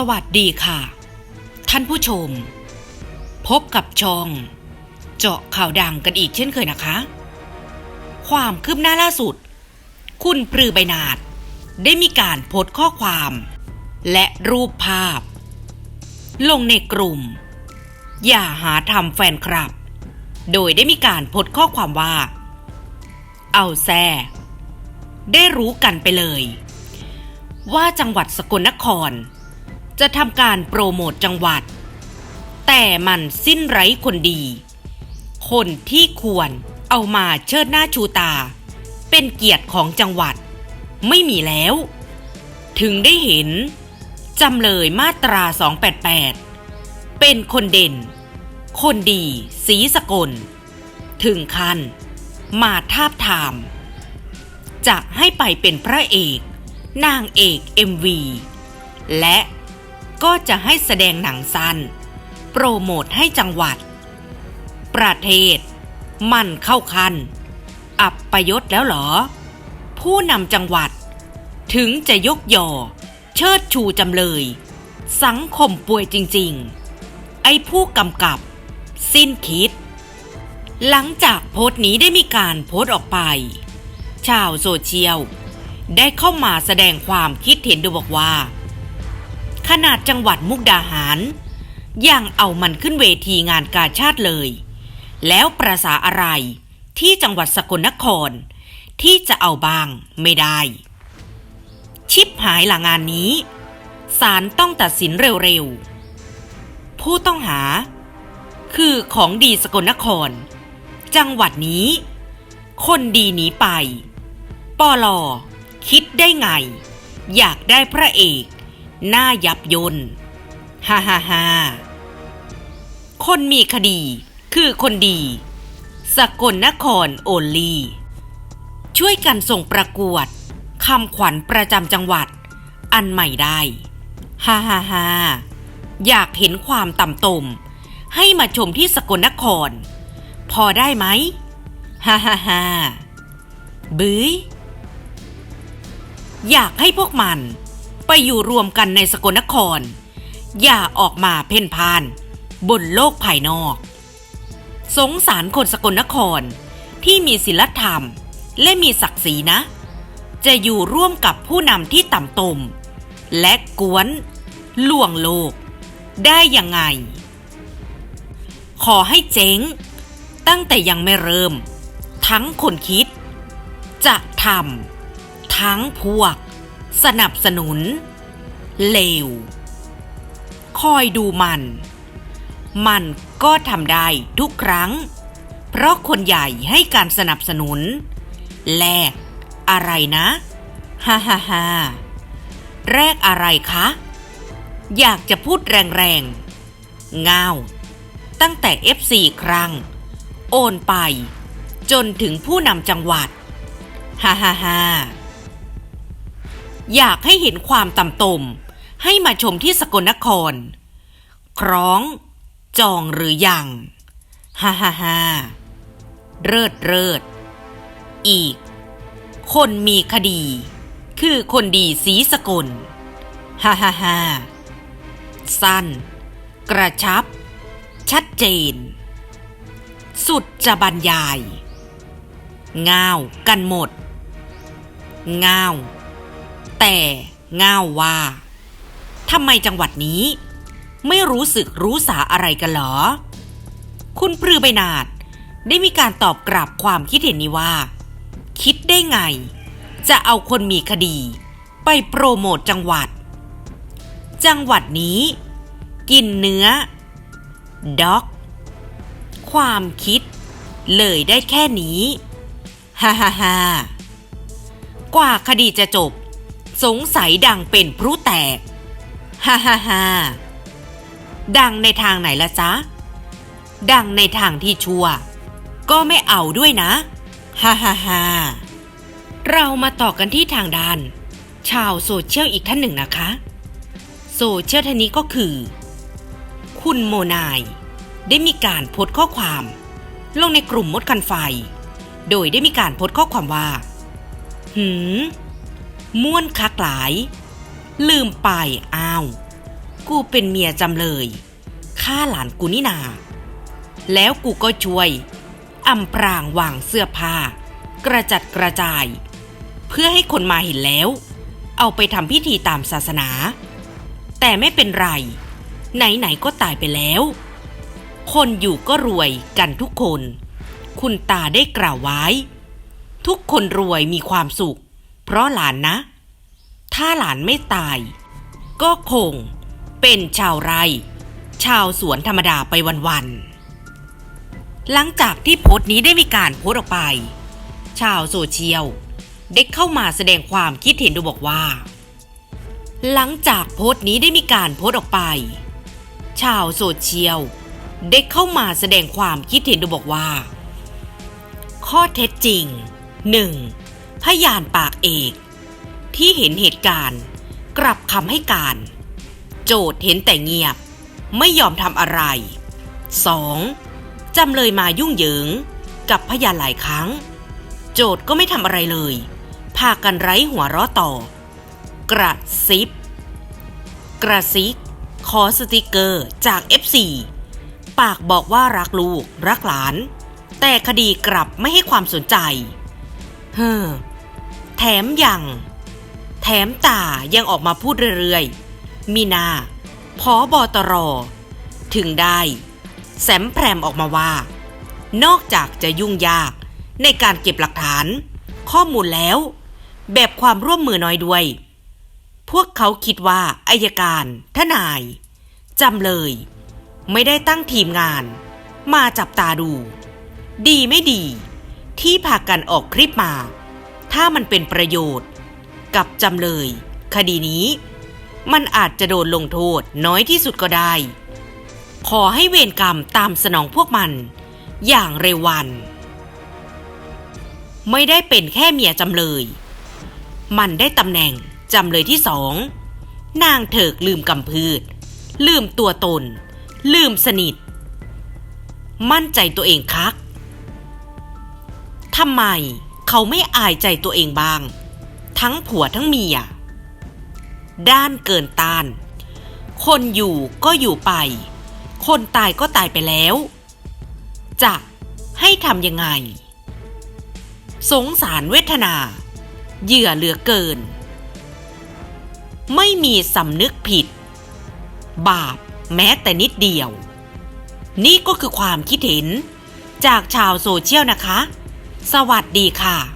สวัสดีค่ะ ท่านผู้ชม พบกับช่อง เจาะข่าวดังกันอีกเช่นเคยนะคะ ความคืบหน้าล่าสุด คุณปรือใบนาดได้มีการโพสต์ข้อความ และรูปภาพ ลงในกลุ่ม อย่าหาทำแฟนคลับ โดยได้มีการโพสต์ข้อความว่า เอาแซ่ได้รู้กันไปเลย ว่าจังหวัดสกลนคร จะทำการโปรโมทจังหวัด แต่มันสิ้นไร้คนดี คนที่ควรเอามาเชิดหน้าชูตา เป็นเกียรติของจังหวัด ไม่มีแล้ว ถึงได้เห็นจำเลยมาตรา 288 เป็นคนเด่น คนดี สีสกล ถึงขั้นมาทาบทาม จะให้ไปเป็นพระเอก นางเอก MV และ ก็จะให้แสดงหนังสั้น โปรโมทให้จังหวัด ประเทศ มันเข้าคัน อับประยศแล้วเหรอ ผู้นำจังหวัด ถึงจะยกยอ เชิดชูจำเลย สังคมป่วยจริง ๆ ไอ้ผู้กำกับ สิ้นคิด หลังจากโพสต์นี้ได้มีการโพสต์ออกไป ชาวโซเชียลได้เข้ามาแสดงความคิดเห็นโดยบอกว่า ขนาดจังหวัดมุกดาหารยังเอามันขึ้นเวทีงานกาชาติเลย แล้วประษาอะไรที่จังหวัดสกลนคร ที่จะเอาบางไม่ได้ ชิปหายหลังงานนี้ศาลต้องตัดสินเร็วๆ ผู้ต้องหา คือของดีสกลนคร จังหวัดนี้ คนดีหนีไปปอลอคิดได้ไง อยากได้พระเอก หน้ายับยนฮ่าฮ่าฮ่าคนมีคดี คือคนดี สกลนครโอลี ช่วยกันส่งประกวดคำขวัญประจำจังหวัด อันใหม่ได้ฮ่าฮ่าฮ่าอยากเห็นความต่ำตม ให้มาชมที่สกลนคร พอได้ไหมฮ่าฮ่าฮ่าบื้ยอยากให้พวกมัน ไปอยู่รวมกันในสกลนคร อย่าออกมาเพ่นพาน บนโลกภายนอก สงสารคนสกลนครที่มีศีลธรรมและมีศักดิ์ศรีนะ จะอยู่ร่วมกับผู้นำที่ต่ำตม และกวนล่วงโลก ได้ยังไง ขอให้เจ๊ง ตั้งแต่ยังไม่เริ่ม ทั้งคนคิด จะทำทั้งพวก สนับสนุน เลว คอยดูมัน มันก็ทำได้ทุกครั้ง เพราะคนใหญ่ให้การสนับสนุน แลกอะไรนะฮ่าฮ่าฮ่าแรกอะไรคะ อยากจะพูดแรงๆเงาตั้งแต่ F4 ครั้ง โอนไป จนถึงผู้นำจังหวัดฮ่าฮ่าฮ่า อยากให้เห็นความต่ำตม ให้มาชมที่สกลนครคล้อง จองหรือยัง ฮ่าฮ่าฮ่าเริดเริด อีก คนมีคดี คือคนดีสีสกล ฮ่าฮ่าฮ่าสั้น กระชับ ชัดเจน สุดจะบรรยาย ง่าวกันหมด ง่าว แต่ง่าวว่าทำไมจังหวัดนี้ ไม่รู้สึกรู้สาอะไรกันหรอ คุณปรือใบนาดได้มีการตอบกลับความคิดเห็นนี้ว่า คิดได้ไง จะเอาคนมีคดี ไปโปรโมทจังหวัด จังหวัดนี้ กินเนื้อด็อก ความคิด เลยได้แค่นี้ ฮ่าฮ่าฮ่ากว่าคดีจะจบ สงสัยดังเป็นพรุแตก ฮ่าฮ่าฮ่าดังในทางไหนละจ๊ะ ดังในทางที่ชั่ว ก็ไม่เอาด้วยนะ ฮ่าฮ่าฮ่าเรามาต่อกันที่ทางด้าน ชาวโซเชียลอีกท่านหนึ่งนะคะ โซเชียลท่านนี้ก็คือ คุณโมนาย ได้มีการโพสต์ข้อความ ลงในกลุ่มมดกันไฟ โดยได้มีการโพสต์ข้อความว่า หืม ม่วนคักหลาย ลืมไปอ้าว กูเป็นเมียจำเลยฆ่าหลานกูนี่นา แล้วกูก็ช่วยอำพรางวางเสื้อผ้า กระจัดกระจาย เพื่อให้คนมาเห็นแล้ว เอาไปทำพิธีตามศาสนา แต่ไม่เป็นไร ไหน ๆ ก็ตายไปแล้ว คนอยู่ก็รวยกันทุกคน คุณตาได้กล่าวไว้ ทุกคนรวยมีความสุข เพราะหลานนะ ถ้าหลานไม่ตาย ก็คงเป็นชาวไร่ ชาวสวนธรรมดาไปวันๆ หลังจากที่โพสต์นี้ได้มีการโพสต์ออกไป ชาวโซเชียลได้เข้ามาแสดงความคิดเห็นโดยบอกว่า หลังจากโพสต์นี้ได้มีการโพสต์ออกไป ชาวโซเชียลได้เข้ามาแสดงความคิดเห็นโดยบอกว่า ข้อเท็จจริง 1. พยานปากเอก ที่เห็นเหตุการณ์ กลับคำให้การ โจทย์เห็นแต่เงียบ ไม่ยอมทำอะไร 2. จำเลยมายุ่งเหยิง กับพยานหลายครั้ง โจทย์ก็ไม่ทำอะไรเลย พากันไร้หัวเราะต่อ กระซิบ กระซิกขอสติกเกอร์จาก FC ปากบอกว่ารักลูกรักหลาน แต่คดีกลับไม่ให้ความสนใจ เฮ้อ แถมยัง แถมตายังออกมาพูดเรื่อยๆ มีนาพอบอตรถึงได้ แสมแพรมออกมาว่า นอกจากจะยุ่งยากในการเก็บหลักฐาน ข้อมูลแล้ว แบบความร่วมมือน้อยด้วย พวกเขาคิดว่าอายการ ทนายจำเลย ไม่ได้ตั้งทีมงาน มาจับตาดู ดีไม่ดี ที่พากันออกคลิปมา ถ้ามันเป็นประโยชน์ กับจำเลย คดีนี้ มันอาจจะโดนลงโทษน้อยที่สุดก็ได้ ขอให้เวรกรรมตามสนองพวกมัน อย่างเร็ววัน ไม่ได้เป็นแค่เมียจำเลย มันได้ตำแหน่งจำเลยที่สองนางเถิกลืมกำพืช ลืมตัวตน ลืมสนิท มั่นใจตัวเองคักทำไม เขาไม่อายใจตัวเองบ้าง ทั้งผัวทั้งเมีย ด้านเกินต้าน คนอยู่ก็อยู่ไป คนตายก็ตายไปแล้ว จะให้ทำยังไง สงสารเวทนา เหยื่อเหลือเกิน ไม่มีสำนึกผิด บาปแม้แต่นิดเดียว นี่ก็คือความคิดเห็นจากชาวโซเชียลนะคะ สวัสดีค่ะ